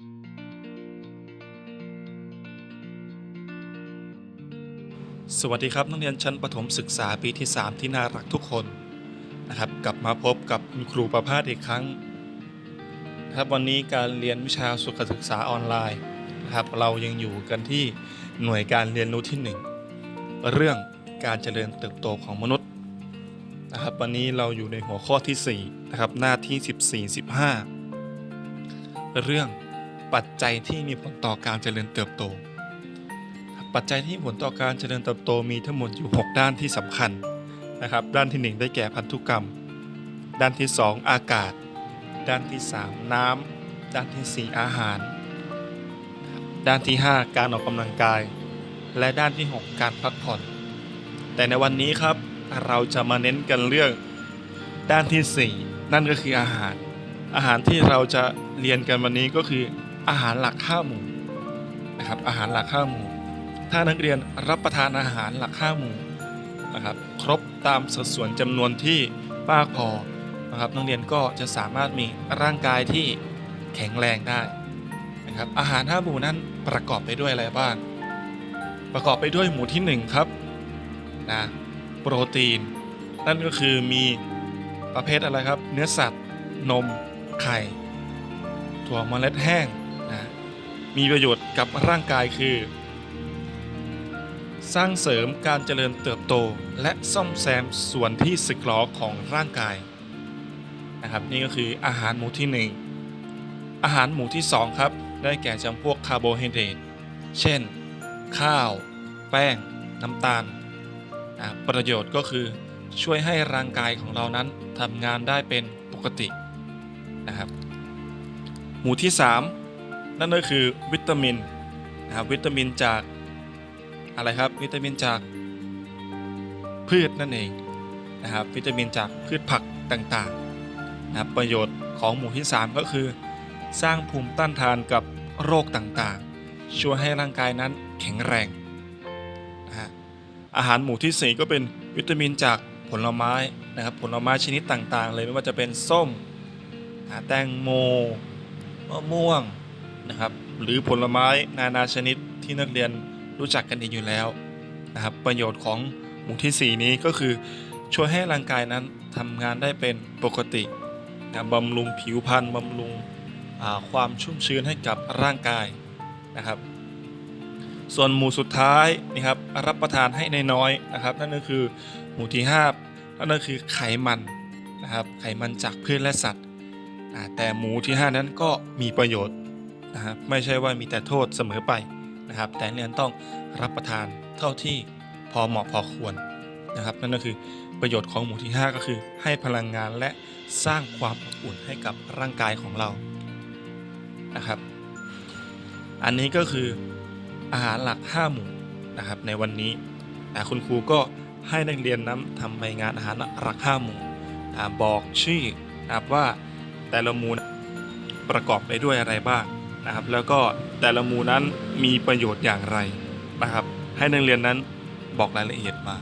สวัสดีครับนักเรียนชั้นประถมศึกษาปีที่ 3 ที่น่ารักทุกคนนะครับกลับมาพบกับคุณครูประภาสอีกครั้งนะครับวันนี้การเรียนวิชาสุขศึกษาออนไลน์นะครับเรายังอยู่กันที่หน่วยการเรียนรู้ที่ 1 เรื่องการเจริญเติบโตของมนุษย์นะครับวันนี้เราอยู่ในหัวข้อที่4นะครับหน้าที่ 14 15 เรื่อง ปัจจัยที่มีผลต่อการเจริญเติบโต ปัจจัยที่มีผลต่อการเจริญเติบโตมีทั้งหมดอยู่ 6 ด้านที่สำคัญนะครับ ด้านที่ 1 ได้แก่พันธุกรรม ด้านที่ 2 อากาศ ด้านที่ 3 น้ำด้านที่ 4 อาหาร ด้านที่ 5 การออกกำลังกาย และด้านที่ 6 การพักผ่อน แต่ในวันนี้ครับเราจะมาเน้นกันเรื่องด้านที่ 4 นั่นก็คืออาหาร อาหารที่เราจะเรียนกันวันนี้ก็คือ อาหารหลักห้าหมู่นะครับอาหารหลักห้าหมู่ ถ้านักเรียนรับประทานอาหารหลักห้าหมู่นะครับครบตามสัดส่วนจำนวนที่มากพอนะครับนักเรียนก็จะสามารถมีร่างกายที่แข็งแรงได้นะครับอาหารห้าหมู่นั้นประกอบไปด้วยอะไรบ้างประกอบไปด้วยหมู่ที่หนึ่งครับนะโปรตีน นั่นก็คือมีประเภทอะไรครับ เนื้อสัตว์ นม ไข่ ถั่วเมล็ดแห้ง มีประโยชน์กับร่างกายคือ สร้างเสริมการเจริญเติบโต และซ่อมแซมส่วนที่สึกหรอของร่างกายนะครับนี่ก็คืออาหารหมู่ที่ 1 อาหารหมู่ที่ 2 ครับ ได้แก่จำพวกคาร์โบไฮเดรตเช่น ข้าว แป้ง น้ำตาลนะประโยชน์ก็คือช่วยให้ร่างกายของเรานั้นทำงานได้เป็นปกตินะครับ หมู่ที่ 3 นั่นก็คือวิตามินนะครับวิตามินจากอะไรครับ วิตามินจากพืชนั่นเองนะครับวิตามินจากพืชผักต่างๆนะครับประโยชน์ของหมู่ที่ 3 ก็คือ สร้างภูมิต้านทานกับโรคต่างๆ ช่วยให้ร่างกายนั้นแข็งแรงนะฮะอาหารหมู่ทีสี่4 ก็เป็นวิตามินจากผลไม้นะครับผลไม้ชนิดต่างๆ เลยไม่ว่าจะเป็นส้มแตงโมมะม่วง นะครับ หรือผลไม้นานาชนิดที่นักเรียนรู้จักกันดีอยู่แล้วนะครับ ประโยชน์ของหมู่ที่ 4 นี้ก็คือช่วยให้ร่างกายนั้นทำงานได้เป็นปกตินะบำรุงผิวพรรณบำรุงความชุ่มชื้นให้กับร่างกายนะครับ ส่วนหมู่สุดท้ายนะครับรับประทานให้น้อยนะครับ นั่นก็คือหมู่ที่5นั่นก็คือไขมันนะครับไขมันจากพืชและสัตว์แต่หมู่ที่ 5 นั้นก็มีประโยชน์ นะครับไม่ใช่ว่ามีแต่โทษเสมอไปนะครับ แต่เรียนต้องรับประทานเท่าที่พอเหมาะพอควรนะครับ นั่นก็คือประโยชน์ของหมู่ที่ 5 ก็คือให้พลังงานและสร้างความอบอุ่นให้กับร่างกายของเรานะครับ อันนี้ก็คืออาหารหลัก 5 หมู่นะครับในวันนี้นะคุณครูก็ให้นักเรียนนั้นทำใบงานอาหารหลัก 5 หมู่บอกชื่อนะครับว่าแต่ละหมู่ประกอบไปด้วยอะไรบ้าง นะครับ แล้วก็แต่ละหมู่นั้นมีประโยชน์อย่างไรนะครับ ให้นักเรียนนั้นบอกรายละเอียดมา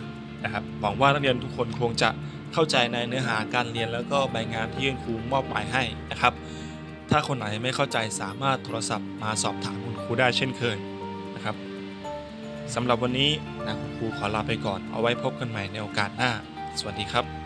นะครับหวังว่านักเรียนทุกคนคงจะเข้าใจในเนื้อหาการเรียนแล้วก็ใบงานที่คุณครูมอบหมายให้นะครับ ถ้าคนไหนไม่เข้าใจสามารถโทรศัพท์มาสอบถามคุณครูได้เช่นเคยนะครับสำหรับวันนี้นะคุณครูขอลาไปก่อน เอาไว้พบกันใหม่ในโอกาสหน้า สวัสดีครับ